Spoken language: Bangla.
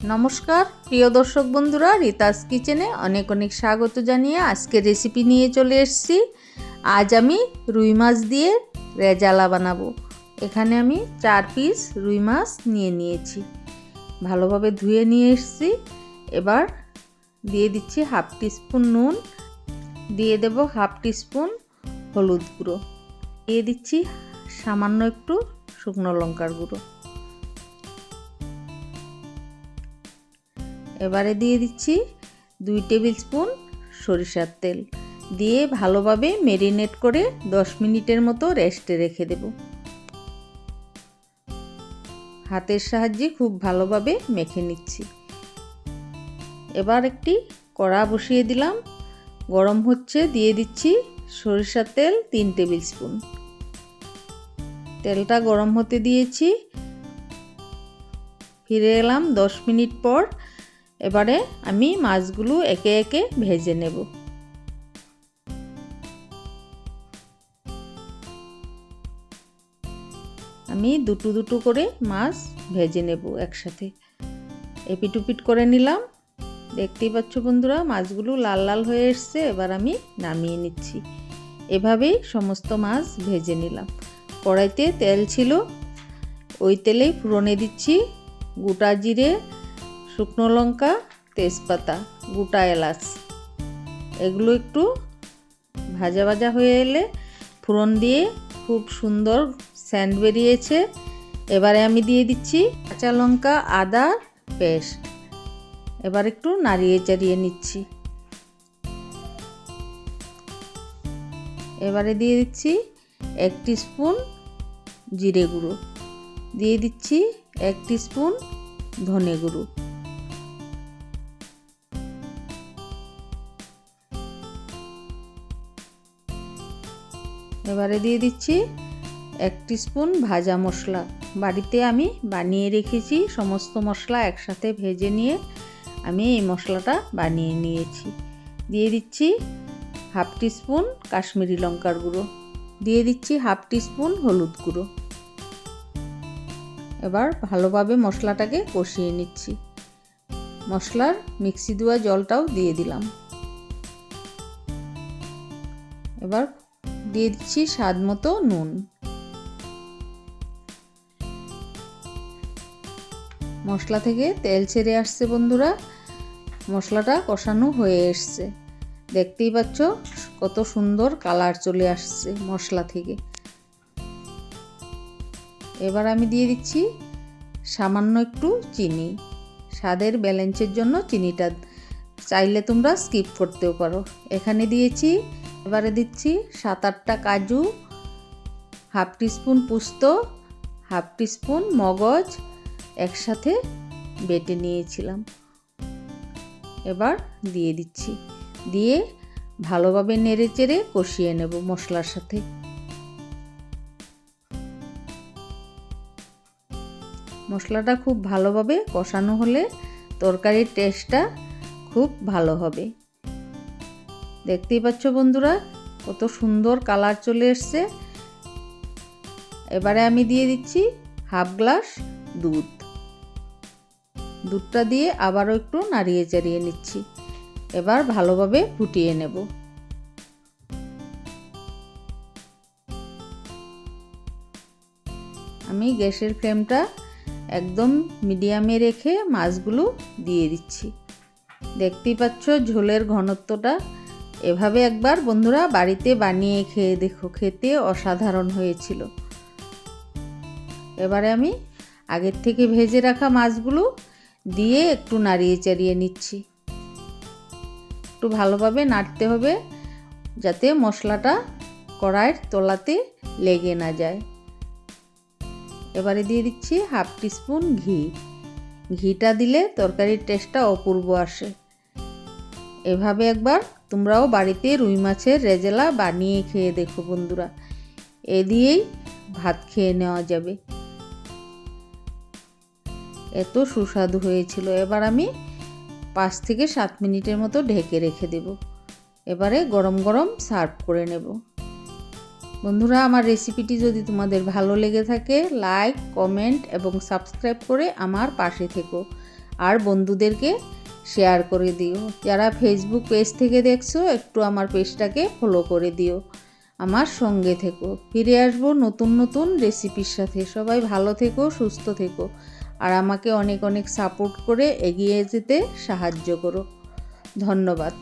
নমস্কার, প্রিয় দর্শক বন্ধুরা, রিতাস কিচেনে অনেক অনেক স্বাগত জানিয়ে আজকে রেসিপি নিয়ে চলে এসেছি। আজ আমি রুই মাছ দিয়ে রেজালা বানাবো। এখানে আমি চার পিস রুই মাছ নিয়ে নিয়েছি। ভালোভাবে ধুয়ে নিয়ে এসেছি। এবার দিয়ে দিচ্ছি হাফ টিস্পুন নুন। দিয়ে দেব হাফ টিস্পুন হলুদ গুঁড়ো। দিয়ে দিচ্ছি সামান্য একটু শুকনো লঙ্কার গুঁড়ো। এবারে দিয়ে দিচ্ছি দুই টেবিল স্পুন সরিষার তেল। দিয়ে ভালোভাবে মেরিনেট করে দশ মিনিটের মতো রেস্টে রেখে দেব। হাতের সাহায্যে খুব ভালোভাবে মেখে নিচ্ছি। এবার একটি কড়া বসিয়ে দিলাম। গরম হচ্ছে, দিয়ে দিচ্ছি সরিষার তেল তিন টেবিল স্পুন। তেলটা গরম হতে দিয়েছি। ফিরে এলাম দশ মিনিট পর এবারে আমি মাছগুলো একে একে ভেজে নেব। আমি দুটো দুটো করে মাছ ভেজে নেব একসাথে। এপিটুপিট করে নিলাম। দেখতেই পাচ্ছ বন্ধুরা, মাছগুলো লাল লাল হয়ে এসছে, এবার আমি নামিয়ে নিচ্ছি। এভাবেই সমস্ত মাছ ভেজে নিলাম। কড়াইতে তেল ছিল, ওই তেলেই ফুরনে দিচ্ছি। গোটা জিরে শুকনো লঙ্কা, তেজপাতা, গোটা এলাচ। এগুলো একটু ভাজা ভাজা হয়ে এলে ফোড়ন দিয়ে খুব সুন্দর স্যান্ড বেরিয়েছে। এবারে আমি দিয়ে দিচ্ছি কাঁচা লঙ্কা, আদা, পেস্ট। এবার একটু নাড়িয়ে চাড়িয়ে নিচ্ছি। এবারে দিয়ে দিচ্ছি এক স্পুন জিরে গুঁড়ো। দিয়ে দিচ্ছি এক স্পুন ধনে গুঁড়ো। এবারে দিয়ে দিচ্ছি এক স্পুন ভাজা মশলা। বাড়িতে আমি বানিয়ে রেখেছি সমস্ত মশলা একসাথে ভেজে নিয়ে আমি এই মশলাটা বানিয়ে নিয়েছি। দিয়ে দিচ্ছি হাফ স্পুন কাশ্মীরি লঙ্কার গুঁড়ো। দিয়ে দিচ্ছি হাফ স্পুন হলুদ গুঁড়ো। এবার ভালোভাবে মশলাটাকে কষিয়ে নিচ্ছি। মশলার মিক্সি দেওয়া জলটাও দিয়ে দিলাম। এবার দিয়ে দিচ্ছি স্বাদ মতো নুন। মশলা থেকে তেল ছেড়ে আসছে বন্ধুরা। মশলাটা কষানো হয়ে এসছে। দেখতেই পাচ্ছ কত সুন্দর কালার চলে আসছে মশলা থেকে। এবার আমি দিয়ে দিচ্ছি সামান্য একটু চিনি। স্বাদের ব্যালেন্সের জন্য চিনিটা চাইলে তোমরা স্কিপ করতেও পারো। এখানে দিয়েছি এবারে দিচ্ছি সাত আটটা কাজু, হাফ টিস্পুন পুস্ত, হাফ টিস্পুন মগজ একসাথে বেটে নিয়েছিলাম। এবার দিয়ে দিচ্ছি। দিয়ে ভালোভাবে নেড়ে চেড়ে কষিয়ে নেব মশলার সাথে। মশলাটা খুব ভালোভাবে কষানো হলে তরকারির টেস্টটা খুব ভালো হবে। দেখতেই পাচ্ছ বন্ধুরা, কত সুন্দর কালার চলে এসছে। এবারে আমি দিয়ে দিচ্ছি হাফ গ্লাস দুধ। দুধটা দিয়ে আবারও একটু নাড়িয়ে চাড়িয়ে নিচ্ছি। এবার ভালোভাবে ফুটিয়ে নেব। আমি গ্যাসের ফ্লেমটা একদম মিডিয়ামে রেখে মাছগুলো দিয়ে দিচ্ছি। দেখতেই পাচ্ছ ঝোলের ঘনত্বটা এভাবে একবার বন্ধুরা বাড়িতে বানিয়ে খেয়ে দেখো, খেতে অসাধারণ হয়েছিল। এবারে আমি আগের থেকে ভেজে রাখা মাছগুলো দিয়ে একটু নাড়িয়ে চাড়িয়ে নিচ্ছি। একটু ভালোভাবে নাড়তে হবে যাতে মশলাটা কড়াইয়ের তলাতে লেগে না যায়। এবারে দিয়ে দিচ্ছি হাফ টিস্পুন ঘি। ঘিটা দিলে তরকারির টেস্টটা অপূর্ব আসে। এভাবে একবার তোমরাও বাড়িতে রুই মাছের রেজেলা বানিয়ে খেয়ে দেখো বন্ধুরা। এ দিয়েই ভাত খেয়ে নেওয়া যাবে। এত সুস্বাদু হয়েছিল। এবার আমি পাঁচ থেকে সাত মিনিটের মতো ঢেকে রেখে দেব। এবারে গরম গরম সার্ভ করে নেব। বন্ধুরা, আমার রেসিপিটি যদি তোমাদের ভালো লেগে থাকে, লাইক, কমেন্ট এবং সাবস্ক্রাইব করে আমার পাশে থেকো। আর বন্ধুদেরকে শেয়ার করে দিও। যারা ফেসবুক পেজ থেকে দেখছ, একটু আমার পেজটাকে ফলো করে দিও। আমার সঙ্গে থেকো। ফিরে আসব নতুন নতুন রেসিপির সাথে। সবাই ভালো থেকো, সুস্থ থেকো। আর আমাকে অনেক অনেক সাপোর্ট করে এগিয়ে যেতে সাহায্য করো। ধন্যবাদ।